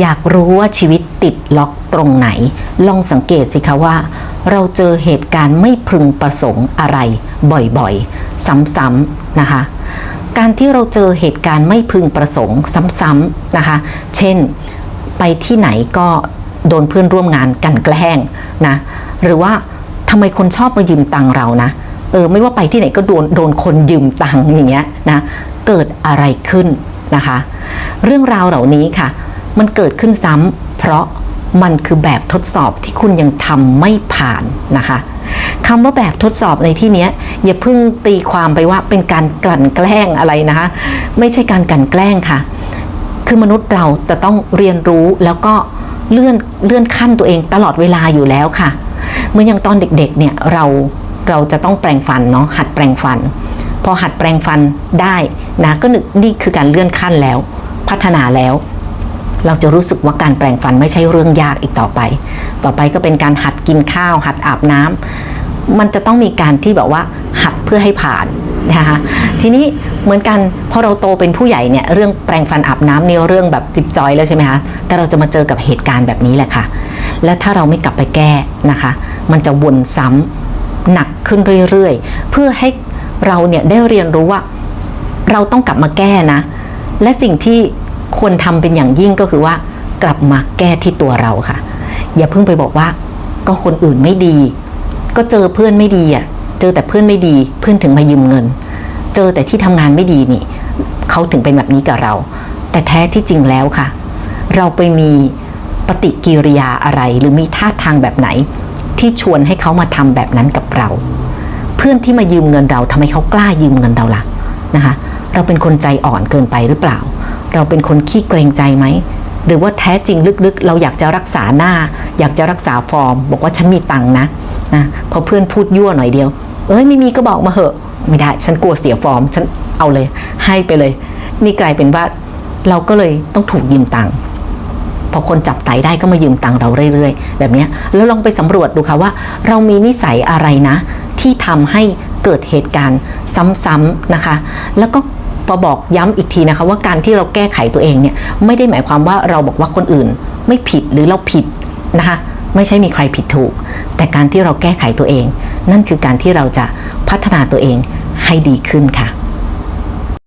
อยากรู้ว่าชีวิตติดล็อกตรงไหน ลองสังเกตสิคะว่า เราเจอเหตุการณ์ไม่พึงประสงค์อะไรบ่อยๆ ซ้ำๆนะคะ การที่เราเจอเหตุการณ์ไม่พึงประสงค์ซ้ำๆนะคะ เช่นไปที่ไหนก็โดนเพื่อนร่วมงานกันแกล้งนะ หรือว่าทำไมคนชอบมายืมตังเรานะ เออไม่ว่าไปที่ไหนก็โดนโดนคนยืมตังอย่างเงี้ยนะ เกิดอะไรขึ้นนะคะ เรื่องราวเหล่านี้ค่ะ มันเกิดขึ้นซ้ำเพราะมันคือแบบทดสอบที่คุณยังทำไม่ผ่านนะคะคำว่าแบบทดสอบในที่นี้อย่าเพิ่งตีความไปว่าเป็นการกลั่นแกล้งอะไรนะคะ ไม่ใช่การกลั่นแกล้งค่ะ คือมนุษย์เราจะต้องเรียนรู้แล้วก็เลื่อนเลื่อนขั้นตัวเองตลอดเวลาอยู่แล้วค่ะ เมื่ออย่างตอนเด็กๆเนี่ยเราเราจะต้องแปรงฟันเนาะหัดแปรงฟัน พอหัดแปรงฟันได้นะก็นึกนี่คือการเลื่อนขั้นแล้ว พัฒนาแล้ว เราจะรู้สึกว่าการแปรงฟันไม่ใช่เรื่องยากอีกต่อไป ต่อไปก็เป็นการหัดกินข้าว หัดอาบน้ำมันจะต้องมีการที่แบบว่า หัดเพื่อให้ผ่านนะคะทีนี้เหมือนกันพอเราโตเป็นผู้ใหญ่เนี่ยเรื่องแปรงฟันอาบน้ำเนี่ยเรื่องแบบจิบจอยแล้วใช่ไหมคะแต่เราจะมาเจอกับเหตุการณ์แบบนี้แหละค่ะ และถ้าเราไม่กลับไปแก้นะคะ มันจะวนซ้ำหนักขึ้นเรื่อยๆ เพื่อให้เราเนี่ยได้เรียนรู้ว่า เราต้องกลับมาแก้นะ และสิ่งที่ ควรทำเป็นอย่างยิ่งก็คือว่ากลับมาแก้ที่ตัวเราค่ะ อย่าเพิ่งไปบอกว่า ก็คนอื่นไม่ดี ก็เจอเพื่อนไม่ดีอะ เจอแต่เพื่อนไม่ดี เพื่อนถึงมายืมเงิน เจอแต่ที่ทำงานไม่ดีนี่เขาถึงเป็นแบบนี้กับเรา แต่แท้ที่จริงแล้วค่ะ เราไปมีปฏิกิริยาอะไร หรือมีท่าทางแบบไหน ที่ชวนให้เขามาทำแบบนั้นกับเรา เพื่อนที่มายืมเงินเราทำไมเขากล้ายืมเงินเราล่ะนะคะ เราเป็นคนใจอ่อนเกินไปหรือเปล่า เราเป็นคนขี้เกรงใจไหม หรือว่าแท้จริงลึกๆ เราอยากจะรักษาหน้า อยากจะรักษาฟอร์ม บอกว่าฉันมีตังค์นะนะพอเพื่อนพูดยั่วหน่อยเดียว เอ้ยไม่มีก็บอกมาเหอะ ไม่ได้ฉันกลัวเสียฟอร์ม ฉันเอาเลย ให้ไปเลย นี่กลายเป็นว่าเราก็เลยต้องถูกยืมตังค์พอคนจับไตได้ก็มายืมตังค์เราเรื่อยๆ แบบนี้แล้วลองไปสำรวจดูค่ะว่า เรามีนิสัยอะไรนะ ที่ทำให้เกิดเหตุการณ์ซ้ำๆนะคะ แล้วก็ พอบอกย้ำอีกทีนะคะว่าการที่เราแก้ไขตัวเองเนี่ยไม่ได้หมายความว่าเราบอกว่าคนอื่น ไม่ผิดหรือเราผิดนะคะไม่ใช่มีใครผิดถูก แต่การที่เราแก้ไขตัวเอง นั่นคือการที่เราจะพัฒนาตัวเองให้ดีขึ้นค่ะ